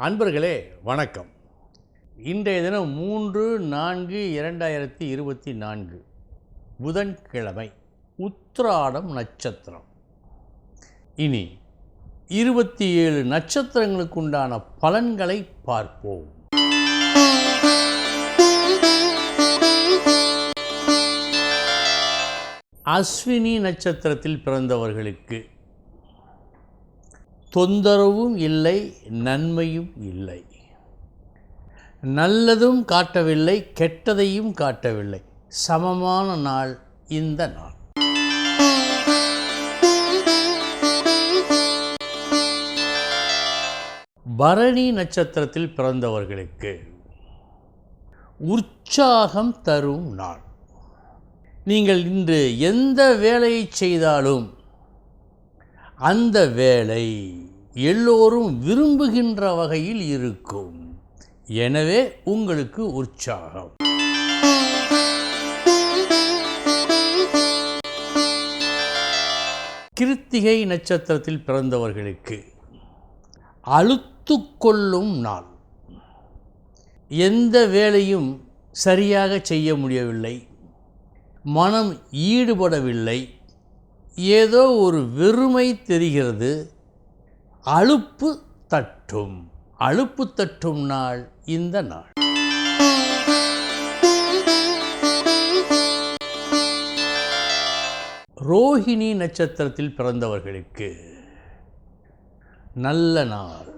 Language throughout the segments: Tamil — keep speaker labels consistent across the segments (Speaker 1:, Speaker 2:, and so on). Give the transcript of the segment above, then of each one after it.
Speaker 1: அன்பர்களே வணக்கம். இன்றைய தினம் மூன்று நான்கு இரண்டாயிரத்தி இருபத்தி நான்கு. புதன்கிழமை உத்திராடம் நட்சத்திரம். இனி இருபத்தி ஏழு நட்சத்திரங்களுக்கு உண்டான பலன்களை பார்ப்போம். அஸ்வினி நட்சத்திரத்தில் பிறந்தவர்களுக்கு தொந்தரவும் இல்லை நன்மையும் இல்லை. நல்லதும் காட்டவில்லை கெட்டதையும் காட்டவில்லை. சமமான நாள் இந்த நாள். பரணி நட்சத்திரத்தில் பிறந்தவர்களுக்கு உற்சாகம் தரும் நாள். நீங்கள் இன்று எந்த வேலையை செய்தாலும் அந்த வேலை எல்லோரும் விரும்புகின்ற வகையில் இருக்கும். எனவே உங்களுக்கு உற்சாகம். கிருத்திகை நட்சத்திரத்தில் பிறந்தவர்களுக்கு அழுத்து கொள்ளும் நாள். எந்த வேலையும் சரியாக செய்ய முடியவில்லை. மனம் ஈடுபடவில்லை. ஏதோ ஒரு வெறுமை தெரிகிறது. அலுப்பு தட்டும். அலுப்பு தட்டும் நாள் இந்த நாள். ரோஹிணி நட்சத்திரத்தில் பிறந்தவர்களுக்கு நல்ல நாள்.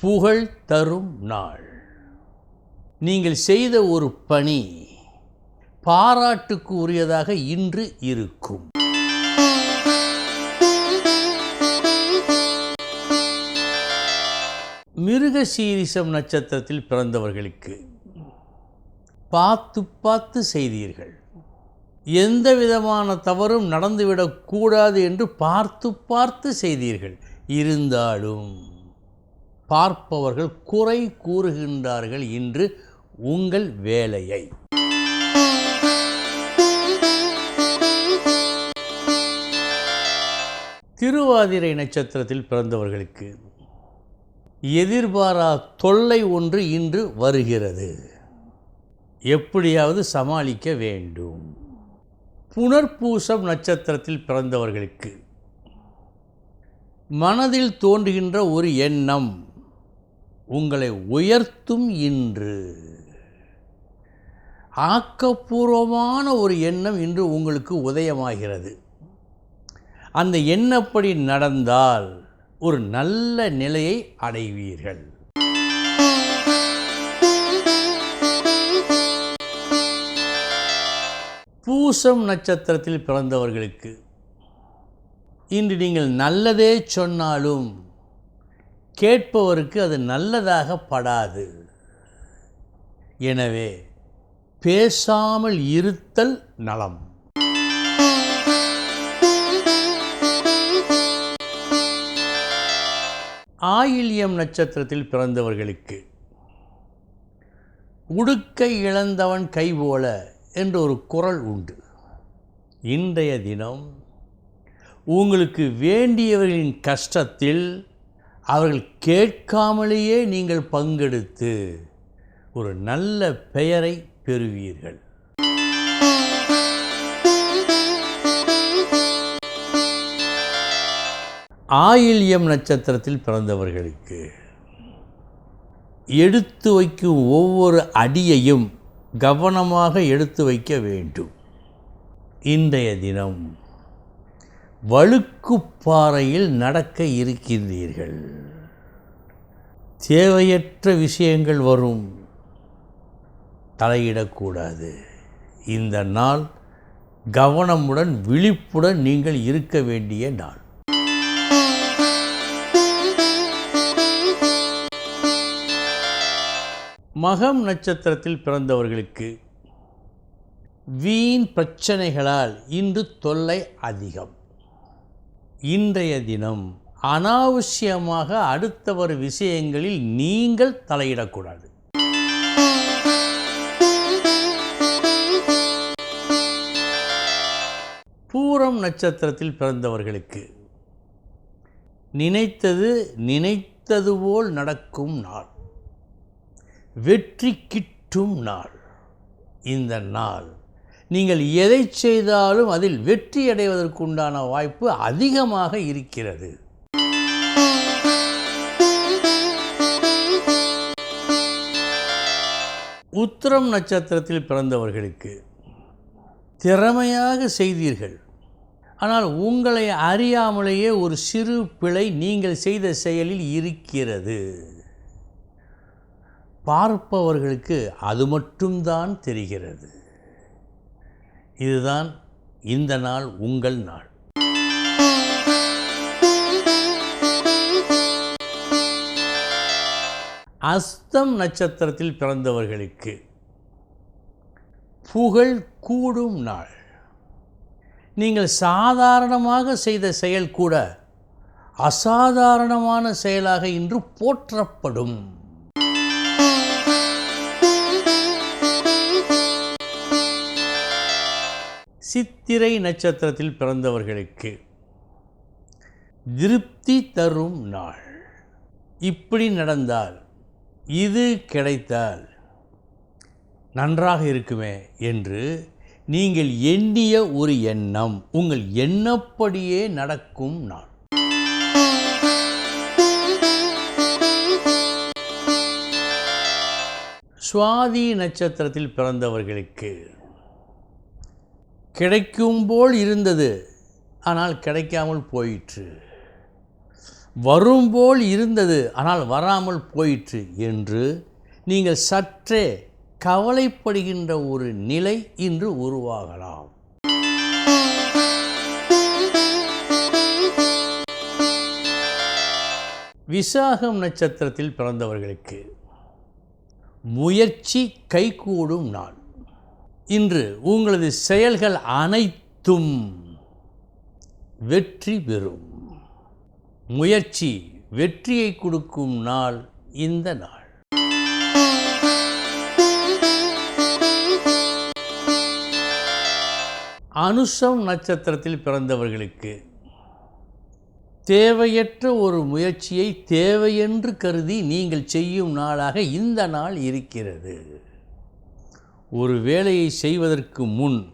Speaker 1: புகழ் தரும் நாள். நீங்கள் செய்த ஒரு பணி பாராட்டுக்கு உரியதாக இன்று இருக்கும். மிருக சீரிசம் நட்சத்திரத்தில் பிறந்தவர்களுக்கு பார்த்து பார்த்து செய்தீர்கள். எந்த விதமான தவறும் நடந்துவிடக்கூடாது என்று பார்த்து பார்த்து செய்தீர்கள். இருந்தாலும் பார்ப்பவர்கள் குறை கூறுகின்றார்கள் இன்று உங்கள் வேலையை. திருவாதிரை நட்சத்திரத்தில் பிறந்தவர்களுக்கு எதிர்பாரா தொல்லை ஒன்று இன்று வருகிறது. எப்படியாவது சமாளிக்க வேண்டும். புனர்பூசம் நட்சத்திரத்தில் பிறந்தவர்களுக்கு. மனதில் தோன்றுகின்ற ஒரு எண்ணம் உங்களை உயர்த்தும் இன்று. ஆக்கப்பூர்வமான ஒரு எண்ணம் இன்று உங்களுக்கு உதயமாகிறது. அந்த எண்ணப்படி நடந்தால் ஒரு நல்ல நிலையை அடைவீர்கள். பூசம் நட்சத்திரத்தில் பிறந்தவர்களுக்கு இன்று நீங்கள் நல்லதே சொன்னாலும் கேட்பவருக்கு அது நல்லதாக படாது. எனவே பேசாமல் இருத்தல் நலம். ஆயில்யம் நட்சத்திரத்தில் பிறந்தவர்களுக்கு உடுக்கை இழந்தவன் கை போல என்ற ஒரு குரல் உண்டு. இன்றைய தினம் உங்களுக்கு வேண்டியவர்களின் கஷ்டத்தில் அவர்கள் கேட்காமலேயே நீங்கள் பங்கெடுத்து ஒரு நல்ல பெயரை பெறுவீர்கள். ஆயில்யம் நட்சத்திரத்தில் பிறந்தவர்களுக்கு எடுத்து வைக்கும் ஒவ்வொரு அடியையும் கவனமாக எடுத்து வைக்க வேண்டும். இன்றைய தினம் வழுக்குப்பாறையில் நடக்க இருக்கின்றீர்கள். தேவையற்ற விஷயங்கள் வரும். தலையிடக்கூடாது. இந்த நாள் கவனமுடன் விழிப்புடன் நீங்கள் இருக்க வேண்டிய நாள். மகம் நட்சத்திரத்தில் பிறந்தவர்களுக்கு வீண் பிரச்சனைகளால் இன்று தொல்லை அதிகம். இன்றைய தினம் அனாவசியமாக அடுத்தவர் விஷயங்களில் நீங்கள் தலையிடக்கூடாது. பூரம் நட்சத்திரத்தில் பிறந்தவர்களுக்கு நினைத்தது நினைத்தது போல் நடக்கும் நாள். வெற்றி கிட்டும் நாள். இந்த நாள். நீங்கள் எதை செய்தாலும் அதில் வெற்றி அடைவதற்குண்டான வாய்ப்பு அதிகமாக இருக்கிறது. உத்திரம் நட்சத்திரத்தில் பிறந்தவர்களுக்கு திறமையாக செய்தீர்கள். ஆனால் உங்களை அறியாமலேயே ஒரு சிறு பிழை நீங்கள் செய்த செயலில் இருக்கிறது. பார்ப்பவர்களுக்கு அது மட்டும்தான் தெரிகிறது. இதுதான் இந்த நாள் உங்கள் நாள். அஸ்தம் நட்சத்திரத்தில் பிறந்தவர்களுக்கு புகழ் கூடும் நாள். நீங்கள் சாதாரணமாக செய்த செயல் கூட அசாதாரணமான செயலாக இன்று போற்றப்படும். சித்திரை நட்சத்திரத்தில் பிறந்தவர்களுக்கு திருப்தி தரும் நாள். இப்படி நடந்தால் இது கிடைத்தால் நன்றாக இருக்குமே என்று நீங்கள் எண்ணிய ஒரு எண்ணம். உங்கள் எண்ணப்படியே நடக்கும் நாள். சுவாதி நட்சத்திரத்தில் பிறந்தவர்களுக்கு கிடைக்கும் போல் இருந்தது ஆனால் கிடைக்காமல் போயிற்று. வரும்போல் இருந்தது ஆனால் வராமல் போயிற்று என்று நீங்கள் சற்றே கவலைப்படுகின்ற ஒரு நிலை இன்று உருவாகலாம். விசாகம் நட்சத்திரத்தில் பிறந்தவர்களுக்கு முயற்சி கைகூடும் நாள். இன்று உங்களது செயல்கள் அனைத்தும் வெற்றி பெறும். முயற்சி வெற்றியை கொடுக்கும் நாள் இந்த நாள். அனுஷம் நட்சத்திரத்தில் பிறந்தவர்களுக்கு தேவையற்ற ஒரு முயற்சியை தேவையென்று கருதி நீங்கள் செய்யும் நாளாக இந்த நாள் இருக்கிறது. ஒரு வேலையை செய்வதற்கு முன்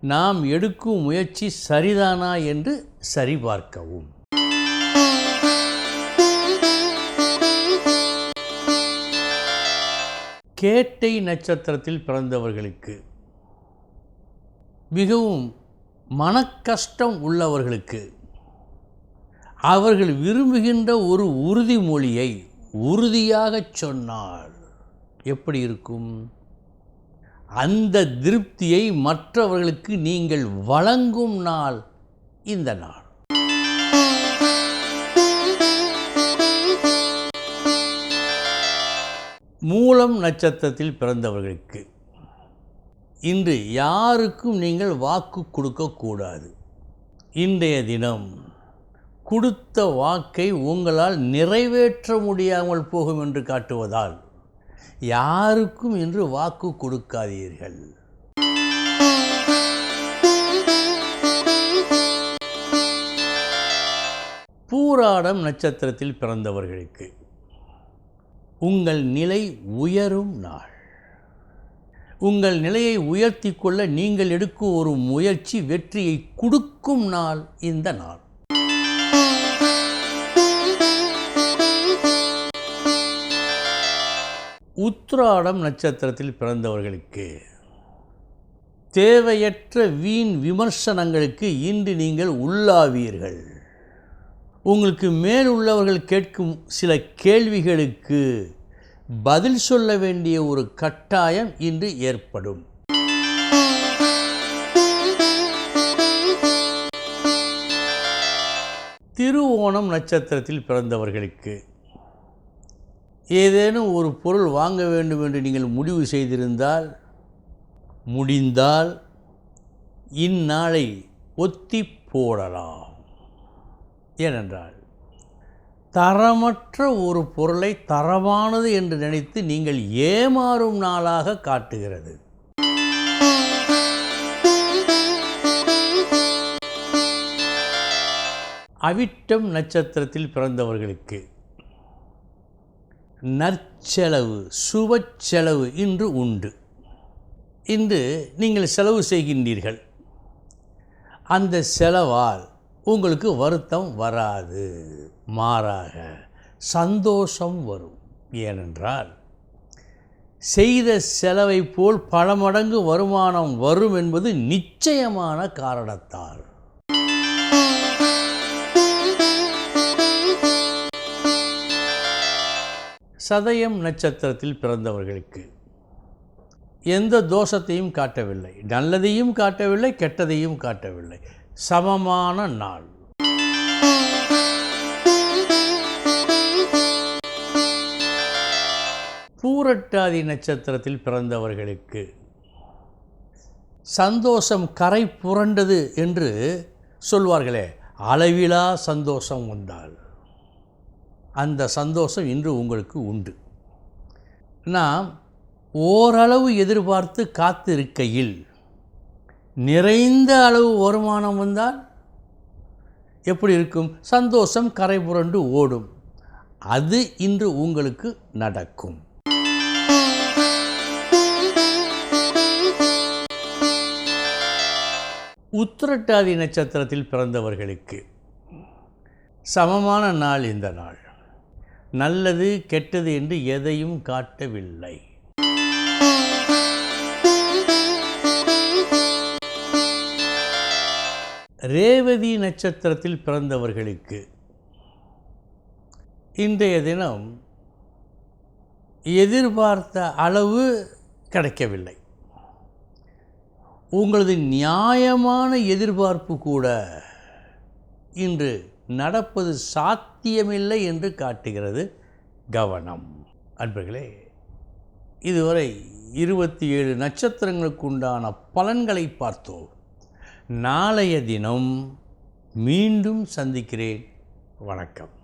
Speaker 1: நாம் எடுக்கும் முயற்சி சரிதானா என்று சரிபார்க்கவும். கேட்டை நட்சத்திரத்தில் பிறந்தவர்களுக்கு மிகவும் மனக்கஷ்டம் உள்ளவர்களுக்கு அவர்கள் விரும்புகின்ற ஒரு உறுதிமொழியை உறுதியாகச் சொன்னால் எப்படி இருக்கும்? அந்த திருப்தியை மற்றவர்களுக்கு நீங்கள் வழங்கும் நாள் இந்த நாள். மூலம் நட்சத்திரத்தில் பிறந்தவர்களுக்கு. இன்று யாருக்கும் நீங்கள் வாக்கு கொடுக்கக்கூடாது இன்றைய தினம் கொடுத்த வாக்கை உங்களால் நிறைவேற்ற முடியாமல் போகும் என்று காட்டுவதால் யாருக்கும் இன்று வாக்கு கொடுக்காதீர்கள். பூராடம் நட்சத்திரத்தில் பிறந்தவர்களுக்கு உங்கள் நிலை உயரும் நாள். உங்கள் நிலையை உயர்த்தி கொள்ள நீங்கள் எடுக்கும் ஒரு முயற்சி வெற்றியை கொடுக்கும் நாள் இந்த நாள். உத்ராடம் நட்சத்திரத்தில் பிறந்தவர்களுக்கு. தேவையற்ற வீண் விமர்சனங்களுக்கு இன்று நீங்கள் உள்ளாவீர்கள். உங்களுக்கு மேல் உள்ளவர்கள் கேட்கும் சில கேள்விகளுக்கு பதில் சொல்ல வேண்டிய ஒரு கட்டாயம் இன்று ஏற்படும். திருவோணம் நட்சத்திரத்தில் பிறந்தவர்களுக்கு. ஏதேனும் ஒரு பொருள் வாங்க வேண்டும் என்று நீங்கள் முடிவு செய்திருந்தால் முடிந்தால் இந்நாளை ஒத்தி போடலாம். ஏனென்றால் தரமற்ற ஒரு பொருளை தரமானது என்று நினைத்து நீங்கள் ஏமாறும் நாளாக காட்டுகிறது. அவிட்டம் நட்சத்திரத்தில் பிறந்தவர்களுக்கு நற்செலவு சுப செலவு இன்று உண்டு. இன்று நீங்கள் செலவு செய்கின்றீர்கள். அந்த செலவால் உங்களுக்கு வருத்தம் வராது. மாறாக சந்தோஷம் வரும். ஏனென்றால் செய்த செலவை போல் பல மடங்கு வருமானம் வரும் என்பது நிச்சயமான காரணத்தால். சதயம் நட்சத்திரத்தில் பிறந்தவர்களுக்கு எந்த தோஷத்தையும் காட்டவில்லை. நல்லதையும் காட்டவில்லை கெட்டதையும் காட்டவில்லை. சமமான நாள். பூரட்டாதி நட்சத்திரத்தில் பிறந்தவர்களுக்கு சந்தோஷம் கரை புரண்டது என்று சொல்வார்களே அளவிலா சந்தோஷம் உண்டாள் அந்த சந்தோஷம் இன்று உங்களுக்கு உண்டு. நாம் ஓரளவு எதிர்பார்த்து காத்திருக்கையில் நிறைந்த அளவு வருமானம் வந்தால் எப்படி இருக்கும்? சந்தோஷம் கரை புரண்டு ஓடும். அது இன்று உங்களுக்கு நடக்கும். உத்திரட்டாதி நட்சத்திரத்தில் பிறந்தவர்களுக்கு சமமான நாள் இந்த நாள். நல்லது கெட்டது என்று எதையும் காட்டவில்லை. ரேவதி நட்சத்திரத்தில் பிறந்தவர்களுக்கு இன்றைய தினம் எதிர்பார்த்த அளவு கிடைக்கவில்லை. உங்களது நியாயமான எதிர்பார்ப்பு கூட இன்று நடப்பது சாத்தியமில்லை என்று காட்டுகிறது கவனம். அன்பர்களே இதுவரை இருபத்தி ஏழு நட்சத்திரங்களுக்கு உண்டான பலன்களை பார்த்தோம். நாளைய தினம் மீண்டும் சந்திக்கிறேன். வணக்கம்.